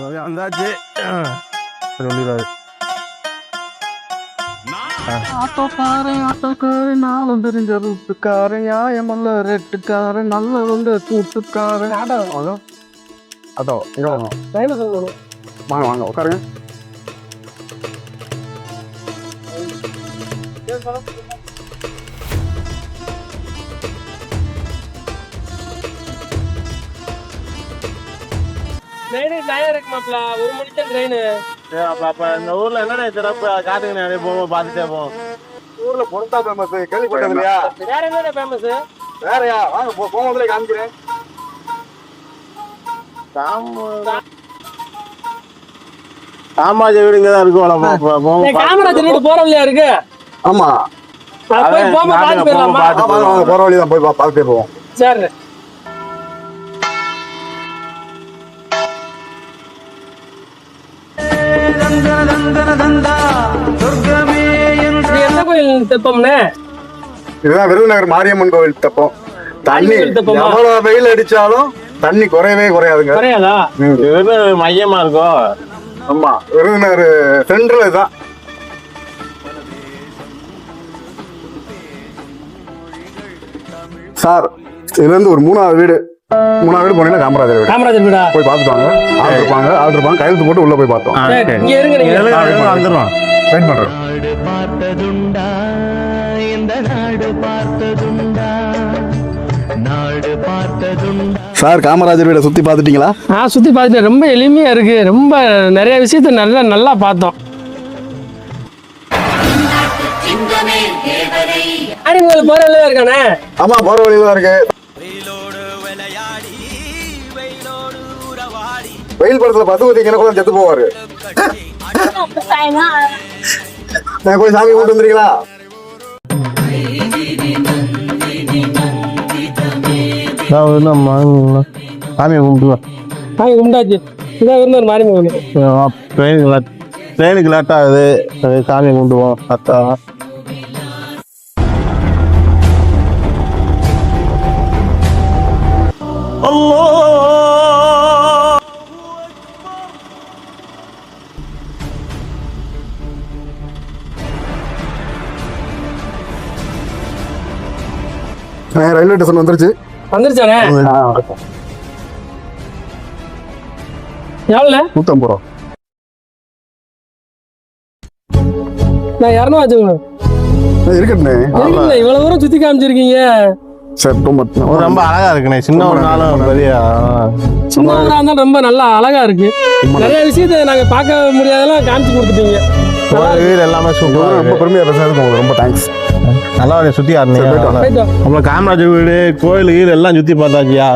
வந்தாச்சு சொல்லிடுறாரு ஆட்டோக்காரன் ஆட்டோக்காரன் நாளும் தெரிஞ்ச ரூட்டுக்காரன் நியாயமல்ல ரெட்டுக்காரன் நல்ல உண்டு கூட்டுக்காரன் அதோ இங்க வாங்க வாங்க வாங்க உட்காருங்க ட்ரெயின் டயர் இருக்கு மாப்ள ஒரு மணிக்கு ட்ரெயின் அப்ப அப்ப இந்த ஊர்ல என்னடா சிறப்பு காட்டுங்க நிறைய போவோம் பார்த்துட்டே போவோம் ஊர்ல பொருத்தா ஃபேமஸ் கேள்விப்பட்டது இல்லையா? வேற என்ன ஃபேமஸ் வேறயா? வாங்க போ போகும்போதுல காமிக்கிறேன். காமாஜி வீடு இங்க தான் இருக்கும் காமராஜர் வீடு போற வழியா இருக்கு? ஆமா. போய் போமா போயிடலாமா? வாங்க போற வழி தான் போய் பார்த்துட்டே போவோம். சரி. கோயில் தெப்பம்னே? இதுதான் விருதுநகர் மாரியம்மன் கோவில் தப்பம். தண்ணி மாரியம்மன் தெப்பமா? எவ்வளவு வெயில் அடிச்சாலும் தண்ணி குறையவே குறையாதுங்க. குறையாதா. இது மையமா இருக்கும் ஆமா விருதுநகர் சென்ட்ரல் இதுதான். சார் இதுல இருந்து ஒரு மூணாவது வீடு. மூணாவது வீடு போனீங்கன்னா காமராஜர் வீடு. காமராஜர் வீடா? போய் பார்த்துட்டு வாங்க. ஆள் இருப்பாங்க ஆள் இருப்பாங்க. கையெழுத்து போட்டு உள்ள போய் பார்த்தோம். சரி, இங்க இருங்க நீங்க. வந்துடும் வெயிட் பண்றேன் நாடு பார்த்ததுண்டா இந்த நாடு பார்த்ததுண்டா. நாடு பார்த்ததுண்டா. சார் காமராஜர் வீடை சுத்தி பார்த்துட்டீங்களா? நான் சுத்தி பார்த்துட்டேன். ரொம்ப எளிமையா இருக்கு. ரொம்ப நிறைய விஷயத்த நல்லா நல்லா பார்த்தோம். அடிமகள் போற வழியா இருக்கானே? ஆமா போற வழியில தான் இருக்கு வெயில் படத்துல பசு ஊத்திங்கன்னா கூட செத்து போவாரு. நான் போய் சாமி கூட்டு வந்துறீங்களா சாமியை கும்பிட்டு வாங்கி கும்பிட்டாச்சு. இதான் இருந்த ஒரு மாறி கோவில். ட்ரெயினுக்கு ட்ரெயினுக்கு லேட் ஆகுது. அது சாமியை கும்பிடுவோம். அத்தா ரயில்வே ஸ்டேஷன் வந்துருச்சு. வந்துருச்சானே? எவ்வளோ நூத்தம்பது ரூபா. நான் இரநூறு இருக்கட்டுண்ணே இருக்குல்ல இவ்வளவு தூரம் சுத்தி காமிச்சிருக்கீங்க. சரி ரொம்ப ரொம்ப அழகா இருக்குண்ணே. சின்ன ஒரு நாளும் பெரிய சின்ன இருந்தாலும் ரொம்ப நல்லா அழகா இருக்கு. நிறைய விஷயத்த நாங்க பார்க்க முடியாதெல்லாம் காமிச்சு கொடுத்துட்டீங்க. ஒரு வீடு எல்லாமே சூப்பரா ரொம்ப இருக்கு. பெருமையா பேசுறதுக்கு உங்களுக்கு ரொம்ப தேங்க்ஸ் நல்லா சுத்தி ஆடுனீங்க. அப்புறம் காமராஜர் வீடு கோயில் கீழ் எல்லாம் சுத்தி பார்த்தாச்சியா?